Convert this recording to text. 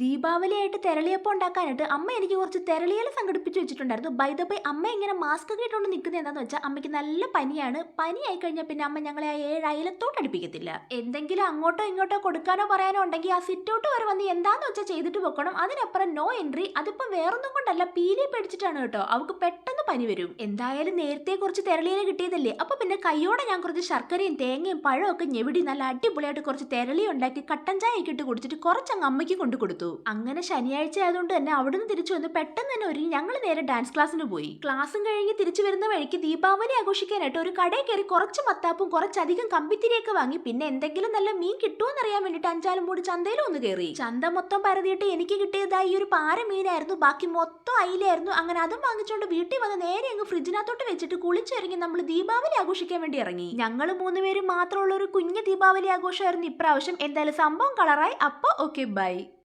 ദീപാവലിയായിട്ട് തെരളിയപ്പം ഉണ്ടാക്കാനായിട്ട് അമ്മ എനിക്ക് കുറച്ച് തെരളിയില സംഘടിപ്പിച്ച് വെച്ചിട്ടുണ്ടായിരുന്നു. ബൈ ദ ബൈ അമ്മ ഇങ്ങനെ മാസ്ക് ഒക്കെ ഇട്ടുകൊണ്ട് നിൽക്കുന്നത് എന്താണെന്ന് വെച്ചാൽ അമ്മയ്ക്ക് നല്ല പനിയാണ്. പനി ആയി കഴിഞ്ഞാൽ പിന്നെ അമ്മ ഞങ്ങളെ ആ ഏഴ് അയലത്തോട്ട് അടുപ്പിക്കത്തില്ല. എന്തെങ്കിലും അങ്ങോട്ടോ ഇങ്ങോട്ടോ കൊടുക്കാനോ പറയാനോ ഉണ്ടെങ്കിൽ ആ സിറ്റൗട്ട് വരെ വന്ന് എന്താന്ന് വെച്ചാൽ ചെയ്തിട്ട് വെക്കണം. അതിനപ്പുറം നോ എൻട്രി അതിപ്പം വേറൊന്നും കൊണ്ടല്ല പീലി പേടിച്ചിട്ടാണ് കേട്ടോ. അവൾക്ക് പെട്ടെന്ന് പനി വരും. എന്തായാലും നേരത്തെ കുറച്ച് തെരളിയില കിട്ടിയതല്ലേ? അപ്പൊ പിന്നെ കയ്യോടെ ഞാൻ കുറച്ച് ശർക്കരയും തേങ്ങയും പഴമൊക്കെ ഞെവിടി നല്ല അടിപൊളിയായിട്ട് കുറച്ച് തെരളി ഉണ്ടാക്കി കട്ടൻ ചായ ഒക്കെ ഇട്ട് കുടിച്ചിട്ട് കുറച്ചങ്ങ് അമ്മയ്ക്ക് കൊണ്ടു കൊടുത്തു. അങ്ങനെ ശനിയാഴ്ച ആയതുകൊണ്ട് തന്നെ അവിടുന്ന് തിരിച്ചു വന്ന് പെട്ടെന്ന് തന്നെ ഒരു ഞങ്ങൾ നേരെ ഡാൻസ് ക്ലാസ്സിന് പോയി. ക്ലാസ്സും കഴിഞ്ഞ് തിരിച്ചു വരുന്ന വഴിക്ക് ദീപാവലി ആഘോഷിക്കാനായിട്ട് ഒരു കടയിൽ കയറി കുറച്ച് മത്താപ്പും കുറച്ചധികം കമ്പിത്തിരിയൊക്കെ വാങ്ങി പിന്നെ എന്തെങ്കിലും നല്ല മീൻ കിട്ടുമെന്ന് അറിയാൻ വേണ്ടിട്ട് അഞ്ചാലും കൂടി ചന്തയിലും ഒന്ന് കയറി. ചന്ത മൊത്തം പരതിയിട്ട് എനിക്ക് കിട്ടിയതായി ഒരു പാര മീനായിരുന്നു. ബാക്കി മൊത്തം അയിലായിരുന്നു. അങ്ങനെ അതും വാങ്ങിച്ചുകൊണ്ട് വീട്ടിൽ വന്ന് നേരെ അങ്ങ് ഫ്രിഡ്ജിനകത്തോട്ട് വെച്ചിട്ട് കുളിച്ചിറങ്ങി നമ്മൾ ദീപാവലി ആഘോഷിക്കാൻ വേണ്ടി ഇറങ്ങി. ഞങ്ങൾ മൂന്നുപേരും മാത്രമുള്ള ഒരു കുഞ്ഞ് ദീപാവലി ആഘോഷമായിരുന്നു ഇപ്രാവശ്യം. എന്തായാലും സംഭവം കളറായി അപ്പൊ ഓക്കെ ബൈ